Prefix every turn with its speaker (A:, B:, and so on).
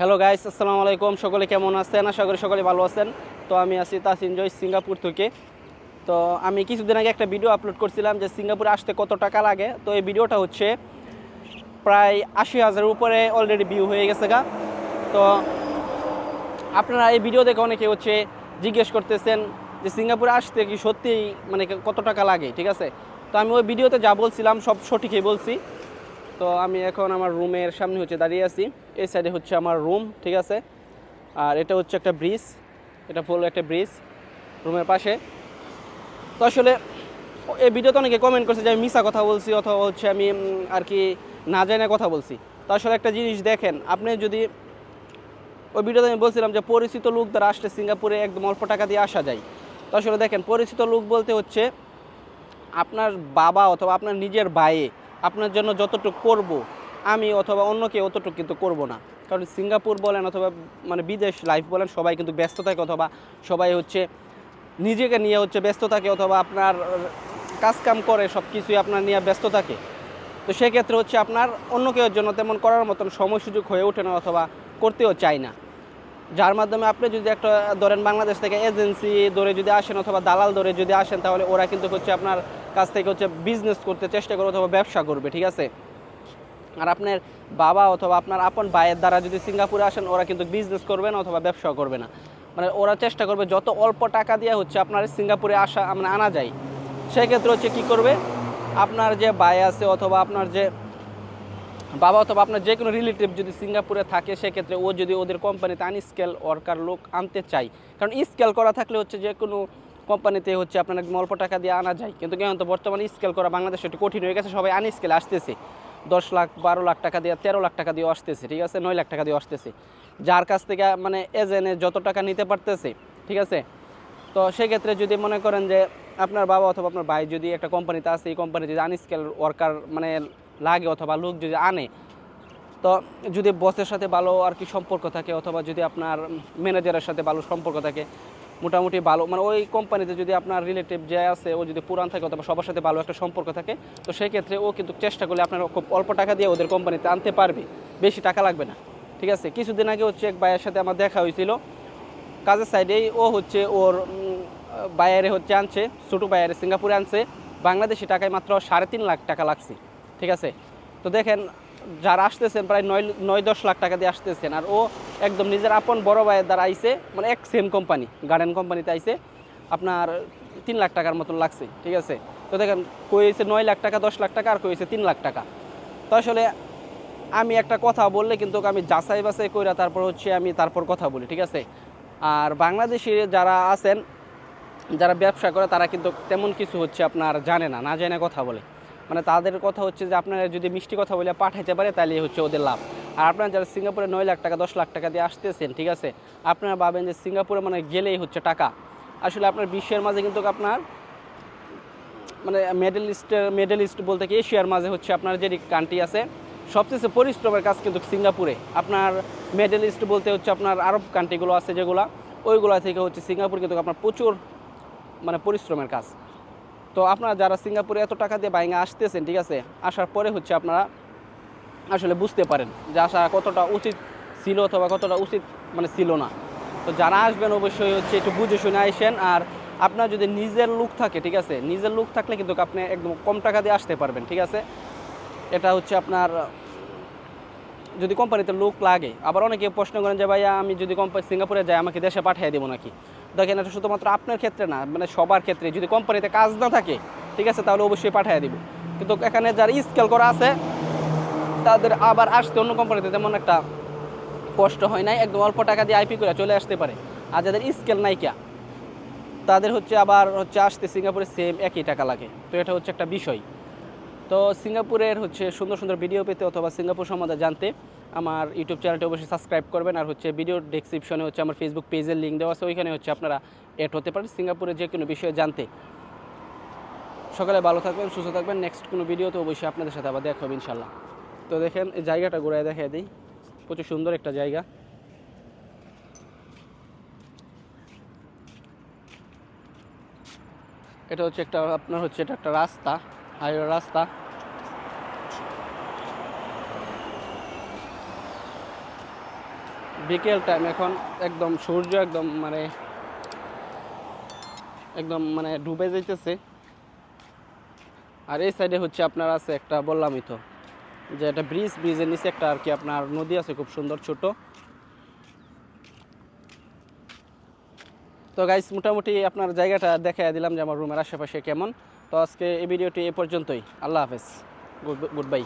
A: Hello guys আসসালামু আলাইকুম সকলে কেমন আছেন? আশা করি সকলে ভালো আছেন। তো আমি আছি তাসিন জয়, সিঙ্গাপুর থেকে। তো আমি কিছুদিন আগে একটা ভিডিও আপলোড করছিলাম যে সিঙ্গাপুরে আসতে কত টাকা লাগে। তো এই ভিডিওটা হচ্ছে প্রায় আশি হাজারের উপরে অলরেডি ভিউ হয়ে গেছে গা। তো আপনারা এই ভিডিও দেখে অনেকে হচ্ছে জিজ্ঞেস করতেছেন যে সিঙ্গাপুরে আসতে কি সত্যিই মানে কত টাকা লাগে, ঠিক আছে? তো আমি ওই ভিডিওতে যা বলছিলাম সব সঠিকই বলছি। তো আমি এখন আমার রুমের সামনে হচ্ছে দাঁড়িয়ে আছি। এই সাইডে হচ্ছে আমার রুম ঠিক আছে? আর এটা হচ্ছে একটা ব্রিজ এটা ফুল একটা ব্রিজ রুমের পাশে। তো আসলে এই ভিডিওতে অনেকে কমেন্ট করছে যে আমি মিশা কথা বলছি অথবা হচ্ছে আমি আর কি না জানে কথা বলছি। তো আসলে একটা জিনিস দেখেন, আপনি যদি ওই ভিডিওতে আমি বলছিলাম যে পরিচিত লোক দ্বারা আসলে সিঙ্গাপুরে একদম অল্প টাকা দিয়ে আসা যায়। তো আসলে দেখেন, পরিচিত লোক বলতে হচ্ছে আপনার বাবা অথবা আপনার নিজের ভাইয়ে আপনার জন্য যতটুকু করব আমি অথবা অন্য কেউ অতটুকু কিন্তু করব না। কারণ সিঙ্গাপুর বলেন অথবা মানে বিদেশ লাইফ বলেন, সবাই কিন্তু ব্যস্ত থাকে অথবা সবাই হচ্ছে নিজেকে নিয়ে হচ্ছে ব্যস্ত থাকে অথবা আপনার কাজ কাম করে সব কিছুই আপনার নিয়ে ব্যস্ত থাকে। তো সেক্ষেত্রে হচ্ছে আপনার অন্য কেউ জন্য তেমন করার মতন সময় সুযোগ হয়ে ওঠে না অথবা করতেও চায় না। যার মাধ্যমে আপনি যদি একটা ধরেন বাংলাদেশ থেকে এজেন্সি ধরে যদি আসেন অথবা দালাল ধরে যদি আসেন, তাহলে ওরা কিন্তু হচ্ছে আপনার কাছ থেকে হচ্ছে বিজনেস করতে চেষ্টা করবে অথবা ব্যবসা করবে, ঠিক আছে? আর আপনার বাবা অথবা আপনার আপন ভাইয়ের দ্বারা যদি সিঙ্গাপুরে আসেন, ওরা কিন্তু বিজনেস করবে না অথবা ব্যবসা করবে না। মানে ওরা চেষ্টা করবে যত অল্প টাকা দিয়ে হচ্ছে আপনার সিঙ্গাপুরে আসা মানে আনা যায়, সেক্ষেত্রে হচ্ছে কি করবে? আপনার যে ভাই আছে অথবা আপনার যে বাবা অথবা আপনার যে কোনো রিলেটিভ যদি সিঙ্গাপুরে থাকে, সেক্ষেত্রে ও যদি ওদের কোম্পানিতে আনস্কেল ওয়ার্কার লোক আনতে চাই কারণ স্কেল করা থাকলে হচ্ছে যে কোনো কোম্পানিতে হচ্ছে আপনার একদম অল্প টাকা দিয়ে আনা যায়। কিন্তু কেন তো বর্তমানে স্কেল করা বাংলাদেশে একটু কঠিন হয়ে গেছে, সবাই আনস্কেল আসতেছে। দশ লাখ, বারো লাখ টাকা দিয়ে, তেরো লাখ টাকা দিয়ে আসতেছে, ঠিক আছে? নয় লাখ টাকা দিয়ে আসতেছে। যার কাছ থেকে মানে এজেনে যত টাকা নিতে পারতেছে, ঠিক আছে? তো সেক্ষেত্রে যদি মনে করেন যে, আপনার বাবা অথবা আপনার ভাই যদি একটা কোম্পানিতে আসে এই কোম্পানি যদি আনস্কেল ওয়ার্কার মানে লাগে অথবা লোক যদি আনে, তো যদি বসের সাথে ভালো আর কি সম্পর্ক থাকে, অথবা যদি আপনার ম্যানেজারের সাথে ভালো সম্পর্ক থাকে মোটামুটি ভালো মানে ওই কোম্পানিতে যদি আপনার রিলেটিভ যে আছে, ও যদি পুরান থাকে অথবা সবার সাথে ভালো একটা সম্পর্ক থাকে, তো সেই ক্ষেত্রে ও কিন্তু চেষ্টা করলে আপনার খুব অল্প টাকা দিয়ে ওদের কোম্পানিতে আনতে পারবে। বেশি টাকা লাগবে না, ঠিক আছে? কিছুদিন আগে হচ্ছে এক ভাইয়ের সাথে আমার দেখা হয়েছিল। কাজের সাইডেই ও হচ্ছে ওর বাইরে হচ্ছে আনছে, ছোটো বাইরে সিঙ্গাপুরে আনছে। বাংলাদেশি টাকায় মাত্র সাড়ে তিন লাখ টাকা লাগছে, ঠিক আছে? তো দেখেন, যারা আসতেছেন, প্রায় নয় নয় দশ লাখ টাকা দিয়ে আসতেছেন, আর ও একদম নিজের আপন বড় ভাইয়ের দ্বারা আইসে মানে এক সেম কোম্পানি গার্ডেন কোম্পানিতে আইসে আপনার তিন লাখ টাকার মতন লাগছে, ঠিক আছে? তো দেখেন, কইছে নয় লাখ টাকা, দশ লাখ টাকা, আর কইছে তিন লাখ টাকা। তো আসলে আমি একটা কথা বললে কিন্তু আমি যাচাই বাছাই কইরা তারপর হচ্ছে আমি তারপর কথা বলি, ঠিক আছে? আর বাংলাদেশি যারা আছেন, যারা ব্যবসা করে, তারা কিন্তু তেমন কিছু হচ্ছে আপনার জানে না না জানে কথা বলে। মানে তাদের কথা হচ্ছে যে, আপনারা যদি মিষ্টি কথা বলে পাঠাইতে পারে তাহলে হচ্ছে ওদের লাভ। আর আপনারা যারা সিঙ্গাপুরে নয় লাখ টাকা, দশ লাখ টাকা দিয়ে আসতেছেন, ঠিক আছে? আপনারা ভাবেন যে সিঙ্গাপুরে মানে গেলেই হচ্ছে টাকা। আসলে আপনার বিশ্বের মাঝে কিন্তু আপনার মানে মেডেল লিস্টের মেডেল লিস্ট বলতে কি এশিয়ার মাঝে হচ্ছে আপনার যে কান্ট্রি আছে, সবচেয়ে পরিশ্রমের কাজ কিন্তু সিঙ্গাপুরে। আপনার মেডেল লিস্ট বলতে হচ্ছে আপনার আরব কান্ট্রিগুলো আছে যেগুলো, ওইগুলো থেকে হচ্ছে সিঙ্গাপুর কিন্তু আপনার প্রচুর মানে পরিশ্রমের কাজ। তো আপনারা যারা সিঙ্গাপুরে এত টাকা দিয়ে বাইঙ্গা আসতেছেন, ঠিক আছে? আসার পরে হচ্ছে আপনারা আসলে বুঝতে পারেন যে আসা কতটা উচিত ছিল অথবা কতটা উচিত মানে ছিল না। তো যারা আসবেন অবশ্যই হচ্ছে একটু বুঝে শুনে আসেন। আর আপনার যদি নিজের লুক থাকে, ঠিক আছে? নিজের লুক থাকলে কিন্তু আপনি একদম কম টাকা দিয়ে আসতে পারবেন, ঠিক আছে? এটা হচ্ছে আপনার, যদি কোম্পানিতে লোক লাগে। আবার অনেকে প্রশ্ন করেন যে, ভাইয়া, আমি যদি কোম্পানি সিঙ্গাপুরে যাই, আমাকে দেশে পাঠিয়ে দেবো নাকি? দেখেন, এটা শুধুমাত্র আপনার ক্ষেত্রে না মানে সবার ক্ষেত্রে। যদি কোম্পানিতে কাজ না থাকে, ঠিক আছে? তাহলে অবশ্যই পাঠিয়ে দিব। কিন্তু এখানে যার স্কেল করা আছে তাদের আবার আসতে অন্য কোম্পানিতে তেমন একটা কষ্ট হয় নাই। একদম অল্প টাকা দিয়ে আইপি করে চলে আসতে পারে। আর যাদের স্কেল নাইকা তাদের হচ্ছে আবার হচ্ছে আসতে সিঙ্গাপুরে সেম একই টাকা লাগে। তো এটা হচ্ছে একটা বিষয়। তো সিঙ্গাপুরের হচ্ছে সুন্দর সুন্দর ভিডিও পেতে অথবা সিঙ্গাপুর সম্বন্ধে জানতে আমার ইউটিউব চ্যানেলটি অবশ্যই সাবস্ক্রাইব করবেন। আর হচ্ছে ভিডিও ডেসক্রিপশনে হচ্ছে আমার ফেসবুক পেজের লিঙ্ক দেওয়া আছে। ওইখানে হচ্ছে আপনারা এড হতে পারেন সিঙ্গাপুরে যে কোনো বিষয়ে জানতে। সকালে ভালো থাকবেন, সুস্থ থাকবেন। নেক্সট কোনো ভিডিওতে অবশ্যই আপনাদের সাথে আবার দেখা ইনশাল্লাহ তো দেখেন, এই জায়গাটা ঘুরায় দেখাই দিই। প্রচুর সুন্দর একটা জায়গা। এটা হচ্ছে একটা, আপনার হচ্ছে এটা একটা রাস্তা, হাইওয়ে রাস্তা। বিকেল টাইম এখন একদম সূর্য একদম মানে একদম মানে ডুবে যাইতেছে। আর এই সাইডে হচ্ছে আপনার আছে একটা বললামই তো যে একটা ব্রিজ, ব্রিজের নিচে একটা আর কি আপনার নদী আছে, খুব সুন্দর, ছোট। তো গাইস মোটামুটি আপনার জায়গাটা দেখাই দিলাম যে আমার রুমের আশেপাশে কেমন। তো আজকে এই ভিডিওটি এ পর্যন্তই। আল্লাহ হাফেজ। Good good bye